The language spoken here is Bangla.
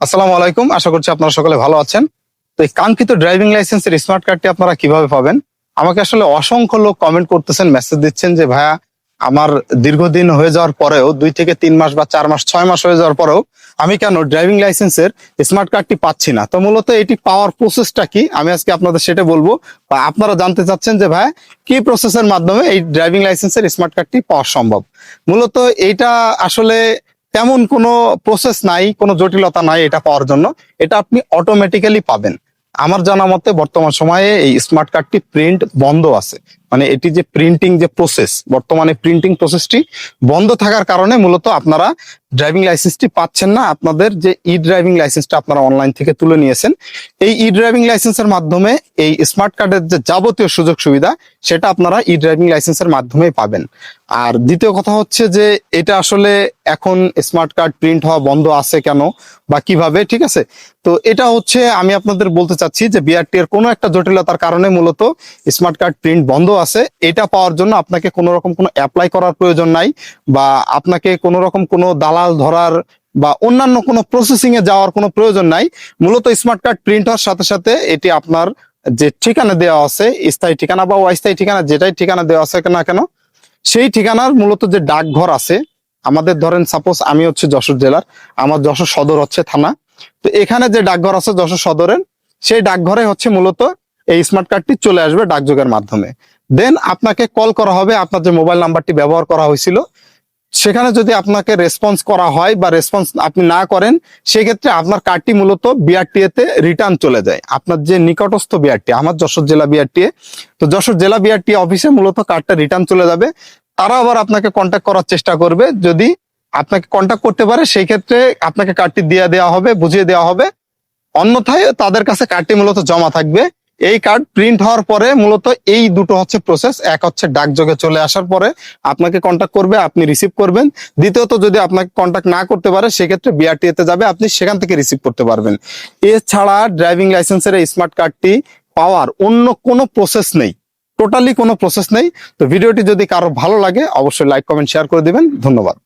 আসসালামু আলাইকুম। আশা করছি আপনারা সকলে ভালো আছেন। তো এই কাঙ্ক্ষিত ড্রাইভিং লাইসেন্সের স্মার্ট কার্ডটি আপনারা কীভাবে পাবেন? আমাকে আসলে অসংখ্য লোক কমেন্ট করতেছেন মেসেজ দিচ্ছেন যে, ভাইয়া, আমার দীর্ঘদিন হয়ে যাওয়ার পরেও, দুই থেকে তিন মাস বা চার মাস, ছয় মাস হয়ে যাওয়ার পরেও, আমি কেন ড্রাইভিং লাইসেন্সের স্মার্ট কার্ডটি পাচ্ছি না? তো মূলত এটি পাওয়ার প্রসেসটা কি? আমি আজকে আপনাদের সেটা বলব। বা আপনারা জানতে চাচ্ছেন যে ভাই কি প্রসেসের মাধ্যমে এই ড্রাইভিং লাইসেন্সের স্মার্ট কার্ডটি পাওয়া সম্ভব? মূলত এইটা আসলে তেমন কোনো প্রসেস নাই, কোনো জটিলতা নাই এটা পাওয়ার জন্য। এটা আপনি অটোমেটিক্যালি পাবেন। আমার জানা মতে বর্তমান সময়ে এই স্মার্ট কার্ডটি প্রিন্ট বন্ধ আছে। মানে এটি যে প্রিন্টিং যে প্রসেস বর্তমানে প্রিন্টিং প্রসেসটি বন্ধ থাকার কারণে মূলত আপনারা ড্রাইভিং লাইসেন্সটি পাচ্ছেন না। আপনাদের যে ই ড্রাইভিং লাইসেন্সটা আপনারা অনলাইন থেকে তুলে নিয়েছেন, এই ই ড্রাইভিং লাইসেন্সের মাধ্যমে এই স্মার্ট কার্ডের যে যাবতীয় সুযোগ সুবিধা, সেটা আপনারা ই ড্রাইভিং লাইসেন্সের মাধ্যমেই পাবেন। আর দ্বিতীয় কথা হচ্ছে যে, এটা আসলে এখন স্মার্ট কার্ড প্রিন্ট হওয়া বন্ধ আছে কেন বা কীভাবে, ঠিক আছে? তো এটা হচ্ছে আমি আপনাদের বলতে চাচ্ছি যে বিআরটি এর কোনো একটা জটিলতার কারণে মূলত স্মার্ট কার্ড প্রিন্ট বন্ধ আছে, এটা পাওয়ার জন্য আপনাকে কোনো রকম কোনো অ্যাপ্লাই করার প্রয়োজন নাই বা আপনাকে কোনো রকম কোনো দালাল ধরার বা অন্যান্য কোনো প্রসেসিং এ যাওয়ার কোনো প্রয়োজন নাই। মূলত স্মার্ট কার্ড প্রিন্ট হওয়ার সাথে সাথে এটি আপনার যে ঠিকানা দেওয়া আছে, স্থায়ী ঠিকানা বা অস্থায়ী ঠিকানা, যেটাই ঠিকানা দেওয়া আছে না কেন, সেই ঠিকানার মূলত যে ডাকঘর আছে, আমাদের ধরেন সাপোজ আমি হচ্ছে যশোর জেলার, আমার যশোর সদর হচ্ছে থানা। তো এখানে যে ডাকঘর আছে যশোর সদরের, সেই ডাকঘরে হচ্ছে মূলত এই স্মার্ট কার্ডটি চলে আসবে ডাকযোগের মাধ্যমে। দেন আপনাকে কল করা হবে, আপনার যে মোবাইল নাম্বারটি ব্যবহার করা হয়েছিল, সেখানে যদি আপনাকে রেসপন্স করা হয় বা রেসপন্স আপনি না করেন, সেক্ষেত্রে আপনার কার্ডটি মূলত বিআরটি তে রিটার্ন চলে যায়। আপনার যে নিকটস্থ বিআরটি আমার যশোর জেলা বিআরটি তো যশোর জেলা বিআরটি অফিসে মূলত কার্ডটা রিটার্ন চলে যাবে। তারা আবার আপনাকে কন্ট্যাক্ট করার চেষ্টা করবে, যদি আপনাকে কন্ট্যাক্ট করতে পারে সেই ক্ষেত্রে আপনাকে কার্ডটি দিয়ে দেওয়া হবে, বুঝিয়ে দেওয়া হবে। অন্যথায় তাদের কাছে কার্ডটি মূলত জমা থাকবে। এই কার্ড প্রিন্ট হওয়ার পরে মূলত এই দুটো হচ্ছে প্রসেস এক হচ্ছে ডাকযোগে চলে আসার পরে আপনাকে কন্ট্যাক্ট করবে, আপনি রিসিভ করবেন। দ্বিতীয়ত যদি আপনাকে কন্ট্যাক্ট না করতে পারে, সেক্ষেত্রে বিআরটি তে যাবে, আপনি সেখান থেকে রিসিভ করতে পারবেন। এছাড়া ড্রাইভিং লাইসেন্সের এই স্মার্ট কার্ডটি পাওয়ার অন্য কোনো প্রসেস নেই। টোটালি কোনো প্রসেস নেই। তো ভিডিওটি যদি কারও ভালো লাগে, অবশ্যই লাইক কমেন্ট শেয়ার করে দিবেন। ধন্যবাদ।